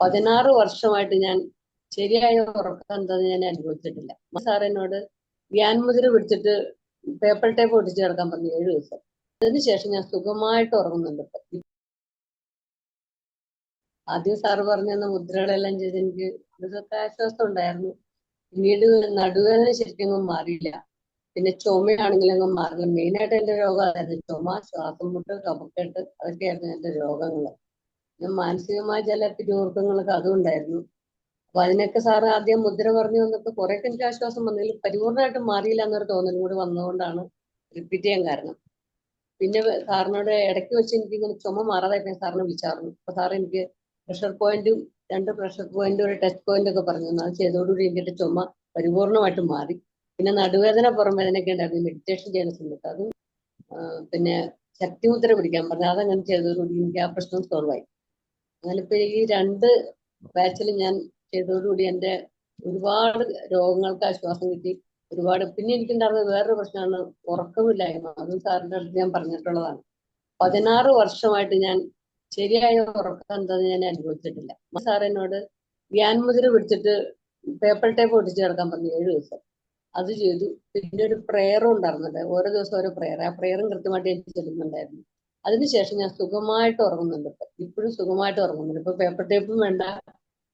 പതിനാറ് വർഷമായിട്ട് ഞാൻ ശരിയായ ഉറക്കം തന്നെ ഞാൻ അനുഭവിച്ചിട്ടില്ല. സാർ എന്നോട് ധ്യാൻമുദ്ര പിടിച്ചിട്ട് പേപ്പർ ടേപ്പ് ഒട്ടിച്ച് കിടക്കാൻ പറഞ്ഞു ഏഴു ദിവസം. അതിനുശേഷം ഞാൻ സുഖമായിട്ട് ഉറങ്ങുന്നുണ്ട്. ആദ്യം സാറ് പറഞ്ഞ മുദ്രകളെല്ലാം ചെയ്ത് എനിക്ക് ഇതൊക്കെ ആശ്വാസം ഉണ്ടായിരുന്നു. പിന്നീട് നടുവേദന ശരിക്കും മാറിയില്ല. പിന്നെ ചുമയാണെങ്കിലും അങ്ങ് മാറില്ല. മെയിനായിട്ട് എന്റെ രോഗം അതായിരുന്നു ചുമ ശ്വാസം മുട്ട് കഫക്കെട്ട് അതൊക്കെയായിരുന്നു എന്റെ രോഗങ്ങൾ. മാനസികമായ ചില പിരിമുറുക്കങ്ങളൊക്കെ അതും ഉണ്ടായിരുന്നു അപ്പൊ അതിനൊക്കെ സാറ് ആദ്യം മുദ്ര പറഞ്ഞു വന്നപ്പോ കുറെയൊക്കെ എനിക്ക് ആശ്വാസം വന്നെങ്കിലും പരിപൂർണമായിട്ട് മാറിയില്ല എന്നൊരു തോന്നലും കൂടി വന്നതുകൊണ്ടാണ് റിപ്പീറ്റ് ചെയ്യാൻ കാരണം. പിന്നെ സാറിനോട് ഇടയ്ക്ക് വെച്ച് എനിക്ക് ഇങ്ങനെ ചുമ മാറാതായിട്ട് ഞാൻ സാറിനെ വിളിച്ചായിരുന്നു അപ്പൊ സാർ എനിക്ക് പ്രഷർ പോയിന്റും രണ്ട് പ്രഷർ പോയിന്റും ഒരു ടച്ച് പോയിന്റ് ഒക്കെ പറഞ്ഞു. അത് ചെയ്തോടുകൂടി എനിക്ക് ചുമ പരിപൂർണമായിട്ട് മാറി. പിന്നെ നടുവേദന പുറം വേദനയൊക്കെ ഉണ്ടായിരുന്നു. മെഡിറ്റേഷൻ ചെയ്യുന്ന സമയത്ത്. അതും പിന്നെ ശക്തിമുദ്ര പിടിക്കാൻ പറഞ്ഞു. അതങ്ങനെ ചെയ്തതോടുകൂടി എനിക്ക് ആ പ്രശ്നം സോൾവ് ആയി. ഇപ്പൊ ഈ രണ്ട് ബാച്ചിൽ ഞാൻ ചെയ്തതോടുകൂടി എന്റെ ഒരുപാട് രോഗങ്ങൾക്ക് ആശ്വാസം കിട്ടി. ഒരുപാട് പിന്നെ എനിക്കുണ്ടായിരുന്ന വേറൊരു പ്രശ്നമാണ് ഉറക്കമില്ലായ്മ. അതും സാറിന്റെ അടുത്ത് ഞാൻ പറഞ്ഞിട്ടുള്ളതാണ്. പതിനാറ് വർഷമായിട്ട് ഞാൻ ശരിയായ ഉറക്കം എന്താന്ന് ഞാൻ അനുഭവിച്ചിട്ടില്ല. സാർ എന്നോട് ധ്യാൻമുദ്ര പിടിച്ചിട്ട് പേപ്പർ ടേപ്പ് ഒട്ടിച്ച് കിടക്കാൻ പറഞ്ഞു ഏഴു ദിവസം. അത് ചെയ്തു. പിന്നെ ഒരു പ്രയറും ഉണ്ടായിരുന്നുണ്ട്. ഓരോ ദിവസം ഓരോ പ്രേയർ ആ പ്രയറും കൃത്യമായിട്ട് എനിക്ക് ചെല്ലുന്നുണ്ടായിരുന്നു. അതിനുശേഷം ഞാൻ സുഖമായിട്ട് ഉറങ്ങുന്നുണ്ട്. ഇപ്പൊ ഇപ്പോഴും സുഖമായിട്ട് ഉറങ്ങുന്നുണ്ട്. ഇപ്പൊ പേപ്പർ ടേപ്പും വേണ്ട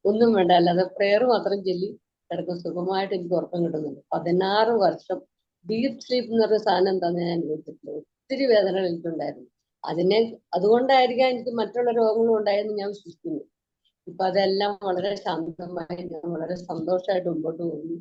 ഒന്നും വേണ്ട. അല്ലാതെ പ്രെയർ മാത്രം ചൊല്ലി കിടക്കും. സുഖമായിട്ട് എനിക്ക് ഉറക്കം കിട്ടുന്നുണ്ട്. പതിനാറ് വർഷം ഡീപ് സ്ലീപ്പ് എന്ന് പറഞ്ഞ സാധനം എന്താന്ന് ഞാൻ അനുഭവിച്ചിട്ടുണ്ട് ഒത്തിരി വേദനകൾ എനിക്കുണ്ടായിരുന്നു. അതിനെ അതുകൊണ്ടായിരിക്കാം എനിക്ക് മറ്റുള്ള രോഗങ്ങളും ഉണ്ടായെന്ന് ഞാൻ വിശ്വസിക്കുന്നു. ഇപ്പൊ അതെല്ലാം വളരെ ശാന്തമായി ഞാൻ വളരെ സന്തോഷമായിട്ട് മുമ്പോട്ട് പോകുന്നു.